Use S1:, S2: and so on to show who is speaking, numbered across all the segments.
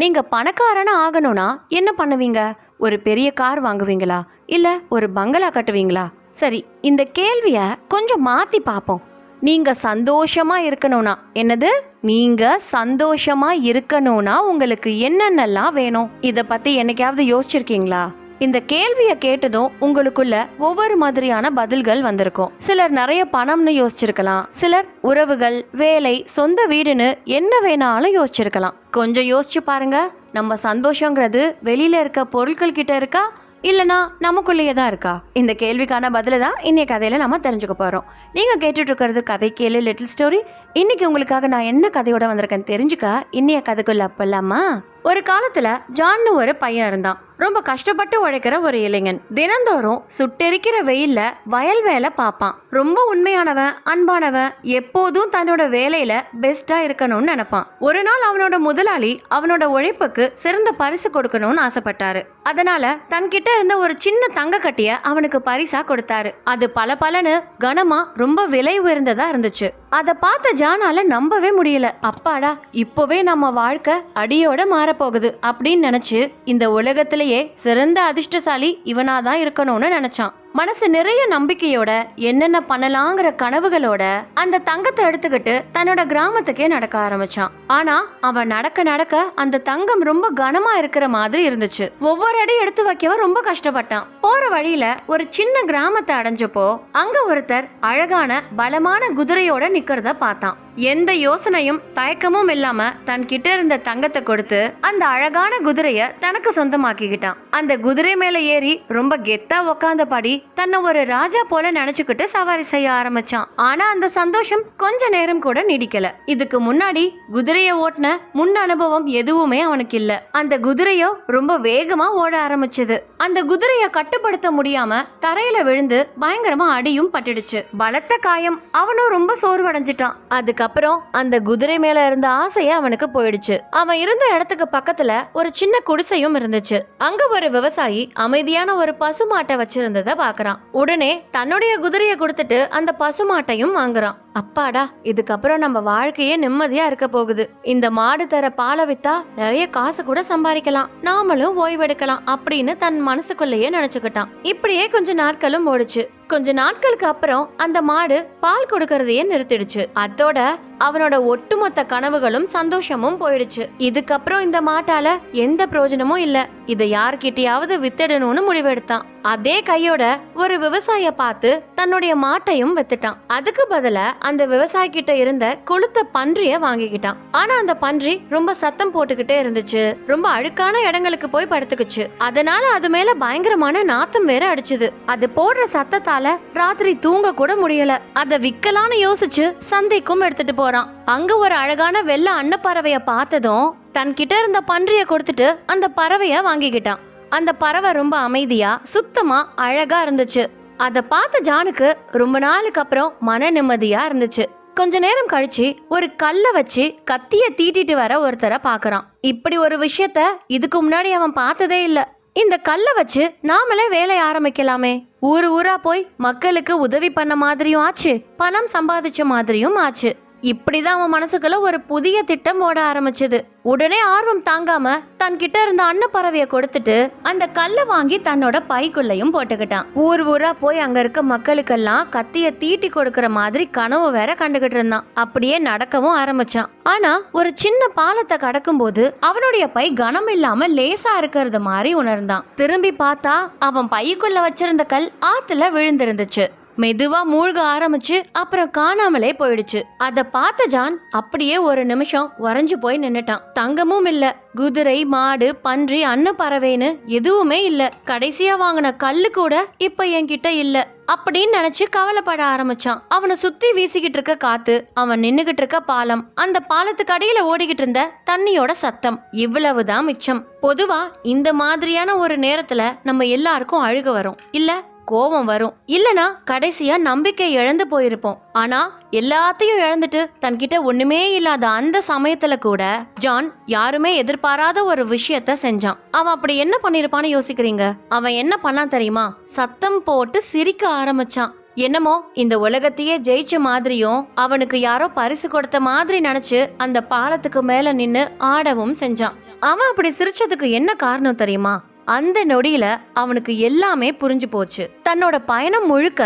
S1: நீங்க பணக்காரனா ஆகணும்னா என்ன பண்ணுவீங்க? ஒரு பெரிய கார் வாங்குவீங்களா? இல்ல ஒரு பங்களா கட்டுவீங்களா? சரி இந்த கேள்விய கொஞ்சம் மாத்தி பார்ப்போம் நீங்க சந்தோஷமா இருக்கணும்னா என்னது? நீங்க சந்தோஷமா இருக்கணும்னா உங்களுக்கு என்னென்னலாம் வேணும்? இத பத்தி என்னைக்காவது யோசிச்சிருக்கீங்களா? இந்த கேள்வியை கேட்டதும் உங்களுக்குள்ள ஒவ்வொரு மாதிரியான பதில்கள் வந்திருக்கும். சிலர் நிறைய பணம்னு யோசிச்சிருக்கலாம். சிலர் உறவுகள் வேலை சொந்த வீடுன்னு என்ன வேணாலும் யோசிச்சிருக்கலாம். கொஞ்சம் யோசிச்சு பாருங்க. நம்ம சந்தோஷங்கிறது வெளியில இருக்க பொருட்கள் கிட்ட இருக்கா? இல்லனா நமக்குள்ளேயே தான் இருக்கா? இந்த கேள்விக்கான பதில தான் இன்றைய கதையில நம்ம தெரிஞ்சுக்க போறோம். நீங்க கேட்டுட்டு இருக்கிறது கதை கேளு லிட்டில் ஸ்டோரி இன்னைக்கு உங்களுக்காக நான் என்ன கதையோட வந்திருக்கேன் தெரிஞ்சுக்க இன்னைய கதைக்குள்ள அப்பலாமா ஒரு காலத்துல ஜான்னு ஒரு பையன் இருந்தான். ரொம்ப கஷ்டப்பட்டு உழைக்கிற ஒரு இளைஞன். தினந்தோறும் சுட்டெரிக்கிற வெயில்ல வயல் வேலை பார்ப்பான். ரொம்ப உண்மையானவன் அன்பானவன் எப்போதும் தன்னோட வேலையில பெஸ்டா இருக்கணும்னு நினைப்பான். ஒரு நாள் அவனோட முதலாளி அவனோட உழைப்புக்கு சிறந்த பரிசு கொடுக்கணும்னு ஆசைப்பட்டாரு. அதனால தன்கிட்ட இருந்த ஒரு சின்ன தங்க கட்டிய அவனுக்கு பரிசா கொடுத்தாரு. அது பல பலனு கனமா ரொம்ப விலை உயர்ந்ததா இருந்துச்சு. அதை பார்த்த ஜானால நம்பவே முடியல. அப்பாடா இப்போவே நம்ம வாழ்க்கை அடியோட வரப்போகுது அப்படின்னு நினைச்சு இந்த உலகத்திலேயே சிறந்த அதிர்ஷ்டசாலி இவனாதான் இருக்கணும்னு நினைச்சான். மனசு நிறைய நம்பிக்கையோட என்னென்ன பண்ணலாங்கிற கனவுகளோட அந்த தங்கத்தை எடுத்துக்கிட்டு தன்னோட கிராமத்துக்கே நடக்க ஆரம்பிச்சான். ஆனா அவன் நடக்க நடக்க அந்த தங்கம் ரொம்ப கனமா இருக்கிற மாதிரி இருந்துச்சு. ஒவ்வொரு அடி எடுத்து வைக்கவும் ரொம்ப கஷ்டப்பட்டான். போற வழியில ஒரு சின்ன கிராமத்தை அடைஞ்சப்போ அங்க ஒருத்தர் அழகான பலமான குதிரையோட நிக்கிறத பார்த்தான். எந்த யோசனையும் தயக்கமும் இல்லாம தன் கிட்ட இருந்த தங்கத்தை கொடுத்து அந்த அழகான குதிரைய தனக்கு சொந்தமாக்கிக்கிட்டான். அந்த குதிரை மேல ஏறி ரொம்ப கெத்தா உக்காந்தபடி தன்னை ஒரு ராஜா போல நினைச்சுக்கிட்டு சவாரி செய்ய ஆரம்பிச்சான். ஆனா அந்த சந்தோஷம் கொஞ்ச நேரம் கூட நீடிக்கல. இதுக்கு முன்னாடி குதிரையை ஓட்டின முன் அனுபவம் எதுவுமே அவனுக்கு இல்ல. அந்த குதிரையோ ரொம்ப வேகமா ஓட ஆரம்பிச்சது. அந்த குதிரைய கட்டுப்படுத்த முடியாம தரையில விழுந்து பயங்கரமா அடியும் பட்டுடுச்சு. பலத்த காயம். அவனும் ரொம்ப சோர்வடைஞ்சிட்டான். அதுக்கப்புறம் அந்த குதிரை மேல இருந்த ஆசையே அவனுக்கு போயிடுச்சு. அவன் இருந்த இடத்துக்கு பக்கத்துல ஒரு சின்ன குடிசையும் இருந்துச்சு. அங்க ஒரு விவசாயி அமைதியான ஒரு பசுமாட்டை வச்சிருந்ததை பாக்குறான் உடனே தன்னுடைய குதிரையை கொடுத்துட்டு அந்த பசுமாட்டையும் வாங்குறான். அப்பாடா இதுக்கப்புறம் நம்ம வாழ்க்கையே நிம்மதியா இருக்க போகுது. இந்த மாடு தர பாலை வித்தா நிறைய காசு கூட சம்பாதிக்கலாம். நாமளும் ஓய்வெடுக்கலாம் அப்படின்னு தன் மனசுக்குள்ளேயே நினைச்சுக்கிட்டான். இப்படியே கொஞ்ச நாட்களும் ஓடுச்சு. கொஞ்ச நாட்களுக்கு அப்புறம் அந்த மாடு பால் கொடுக்கறதையே நிறுத்திடுச்சு. அதோட அவனோட ஒட்டுமொத்த கனவுகளும் சந்தோஷமும் போயிடுச்சு. இதுக்கப்புறம் இந்த மாட்டால எந்த பிரயோஜனமும் இல்ல. இதை யார்கிட்டயாவது வித்துடணும்னு முடிவெடுத்தான். அதே கையோட ஒரு விவசாய பார்த்து தன்னுடைய மாட்டையும் வித்துட்டான். அதுக்கு பதில அந்த விவசாயி கிட்ட இருந்த கொளுத்த பன்றிய வாங்கிக்கிட்டான். ஆனா அந்த பன்றி ரொம்ப சத்தம் போட்டுக்கிட்டே இருந்துச்சு. ரொம்ப அழுக்கான இடங்களுக்கு போய் படுத்துக்குச்சு. அதனால அது மேல பயங்கரமான நாத்தம் வேற அடிச்சுது. அது போடுற சத்தத்தால ராத்திரி தூங்க கூட முடியல. அத விக்கலான்னு யோசிச்சு சந்தைக்கும் எடுத்துட்டு போறான். அங்க ஒரு அழகான வெள்ள அன்னப்பறவைய பார்த்ததும் தன்கிட்ட இருந்த பன்றிய கொடுத்துட்டு அந்த பறவைய வாங்கிக்கிட்டான். அந்த பறவை ரொம்ப அமைதியா சுத்தமா அழகா இருந்துச்சு. அதை பார்த்த ஜானுக்கு ரொம்ப நாளுக்கு அப்புறம் மன நிம்மதியாக இருந்துச்சு. கொஞ்ச நேரம் கழிச்சு ஒரு கல்லை வச்சு கத்திய தீட்டிட்டு வர ஒருத்தரை பார்க்குறான். இப்படி ஒரு விஷயத்த இதுக்கு முன்னாடி அவன் பார்த்ததே இல்லை. இந்த கல்லை வச்சு நாமளே வேலை ஆரம்பிக்கலாமே. ஊர் ஊரா போய் மக்களுக்கு உதவி பண்ண மாதிரியும் ஆச்சு. பணம் சம்பாதிச்ச மாதிரியும் ஆச்சு. இப்படிதான் அவன் மனசுக்குள்ள ஒரு புதிய திட்டம் ஓட ஆரம்பிச்சது. உடனே ஆர்வம் தாங்காம தன்கிட்ட இருந்த அன்னப்பறவைய கொடுத்துட்டு அந்த கல்லை வாங்கி தன்னோட பைக்குள்ளையும் போட்டுக்கிட்டான். ஊர் ஊரா போய் அங்க இருக்க மக்களுக்கெல்லாம் கத்திய தீட்டி கொடுக்கற மாதிரி கனவு வேற கண்டுகிட்டு இருந்தான். அப்படியே நடக்கவும் ஆரம்பிச்சான். ஆனா ஒரு சின்ன பாலத்தை கடக்கும் போது அவனுடைய பை கனம் இல்லாம லேசா இருக்கிறது மாதிரி உணர்ந்தான். திரும்பி பார்த்தா அவன் பைக்குள்ள வச்சிருந்த கல் ஆத்துல விழுந்திருந்துச்சு. மெதுவா மூழ்க ஆரம்பிச்சு அப்புறம் காணாமலே போயிடுச்சு. அத பார்த்த ஜான் அப்படியே ஒரு நிமிஷம் உறைஞ்சு போய் நின்னுட்டான். தங்கமும் இல்ல. குதிரை மாடு பன்றி அன்னப்பறவைன்னு எதுவுமே இல்ல. கடைசியா வாங்கின கல்லு கூட இப்ப என்கிட்ட இல்ல. அப்படின்னு நினச்சி கவலைப்பட ஆரம்பிச்சான். அவனை சுற்றி வீசிக்கிட்டு இருக்க காற்று அவன் நின்றுக்கிட்டு இருக்க பாலம் அந்த பாலத்துக்கு அடியில் ஓடிக்கிட்டு இருந்த தண்ணியோட சத்தம். இவ்வளவுதான் மிச்சம். பொதுவாக இந்த மாதிரியான ஒரு நேரத்தில் நம்ம எல்லாருக்கும் அழுக வரும். இல்லை கோபம் வரும். இல்லனா கடைசியா நம்பிக்கை இழந்து போயிருப்போம். ஆனா எல்லாத்தையும் இழந்துட்டு தன்கிட்ட ஒண்ணுமே இல்லாத அந்த சமயத்துல கூட ஜான் யாருமே எதிர்பாராத ஒரு விஷயத்த செஞ்சான். அவன் அப்படி என்ன பண்ணிருப்பான்னு யோசிக்கிறீங்க? அவன் என்ன பண்ணான் தெரியுமா? சத்தம் போட்டு சிரிக்க ஆரம்பிச்சான். என்னமோ இந்த உலகத்தையே ஜெயிச்ச மாதிரியும் அவனுக்கு யாரோ பரிசு கொடுத்த மாதிரி நினைச்சு அந்த பாலத்துக்கு மேல நின்னு ஆடவும் செஞ்சான். அவன் அப்படி சிரிச்சதுக்கு என்ன காரணம் தெரியுமா? அந்த நொடியில அவனுக்கு எல்லாமே புரிஞ்சு போச்சு. தன்னோட பயணம் முழுக்க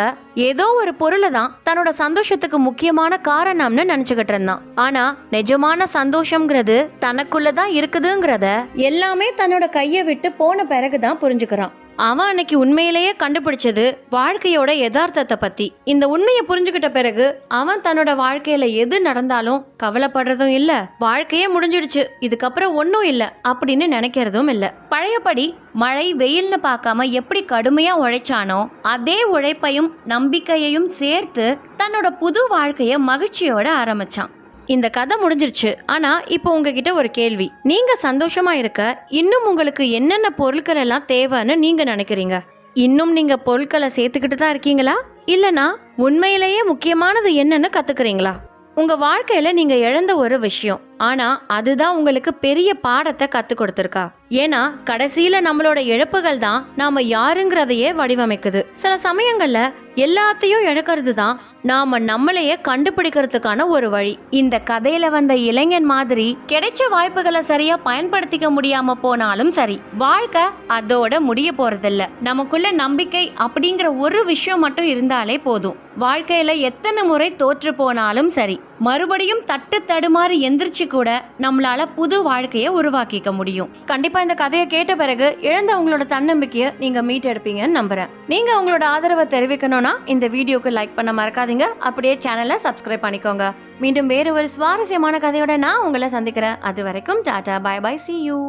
S1: ஏதோ ஒரு பொருளை தான் தன்னோட சந்தோஷத்துக்கு முக்கியமான காரணம்னு நினைச்சுக்கிட்டு இருந்தான். ஆனா நிஜமான சந்தோஷம்ங்கிறது தனக்குள்ளதான் இருக்குதுங்கிறத எல்லாமே தன்னோட கையை விட்டு போன பிறகுதான் புரிஞ்சுக்கிறான். அவன் அன்னைக்கு உண்மையிலேயே கண்டுபிடிச்சது வாழ்க்கையோட யதார்த்தத்தை பத்தி. இந்த உண்மையை புரிஞ்சுக்கிட்ட பிறகு அவன் தன்னோட வாழ்க்கையில எது நடந்தாலும் கவலைப்படுறதும் இல்ல வாழ்க்கையே முடிஞ்சிடுச்சு இதுக்கப்புறம் ஒன்றும் இல்ல அப்படின்னு நினைக்கிறதும் இல்ல. பழையபடி மழை வெயில்னு பார்க்காம எப்படி கடுமையா உழைச்சானோ அதே உழைப்பையும் நம்பிக்கையையும் சேர்த்து தன்னோட புது வாழ்க்கையை மகிழ்ச்சியோட ஆரம்பிச்சான். இந்த கதை முடிஞ்சிருச்சு. ஆனா இப்போ உங்ககிட்ட ஒரு கேள்வி. நீங்க சந்தோஷமா இருக்க இன்னும் உங்களுக்கு என்னென்ன பொருட்கள் எல்லாம் தேவைன்னு நீங்க நினைக்கிறீங்க? இன்னும் நீங்க பொருட்களை சேர்த்துக்கிட்டு தான் இருக்கீங்களா? இல்லனா உண்மையிலேயே முக்கியமானது என்னன்னு கத்துக்கிறீங்களா? உங்க வாழ்க்கையில நீங்க இழந்த ஒரு விஷயம். ஆனா அதுதான் உங்களுக்கு பெரிய பாடத்தை கத்து கொடுத்துருக்கா. ஏன்னா கடைசியில நம்மளோட இழப்புகள் தான் நாம யாருங்கிறதையே வடிவமைக்குது. சில சமயங்கள்ல எல்லாத்தையும் இழக்கிறது தான் நாம நம்மளையே கண்டுபிடிக்கிறதுக்கான ஒரு வழி. இந்த கதையில வந்த இளைஞன் மாதிரி கிடைச்ச வாய்ப்புகளை சரியா பயன்படுத்திக்க முடியாம போனாலும் சரி வாழ்க்கை அதோட முடிய போறதில்ல. நமக்குள்ள நம்பிக்கை அப்படிங்கிற ஒரு விஷயம் மட்டும் இருந்தாலே போதும். வாழ்க்கையில எத்தனை முறை தோற்று போனாலும் சரி மறுபடியும் தட்டு தடுமாறி எந்திரிச்சு கூட நம்மளால புது வாழ்க்கையை உருவாக்கிக்க முடியும். கண்டிப்பா இந்த கதையை கேட்ட பிறகு இழந்த உங்களோட தன்னம்பிக்கையை நீங்க மீட்டெடுப்பீங்கன்னு நம்புறேன். நீங்க உங்களோட ஆதரவை தெரிவிக்கணும்னா இந்த வீடியோக்கு லைக் பண்ண மறக்காதீங்க. அப்படியே சேனலை சப்ஸ்கிரைப் பண்ணிக்கோங்க. மீண்டும் வேறு ஒரு சுவாரஸ்யமான கதையோட நான் உங்களை சந்திக்கிறேன். அது வரைக்கும் tata bye bye see you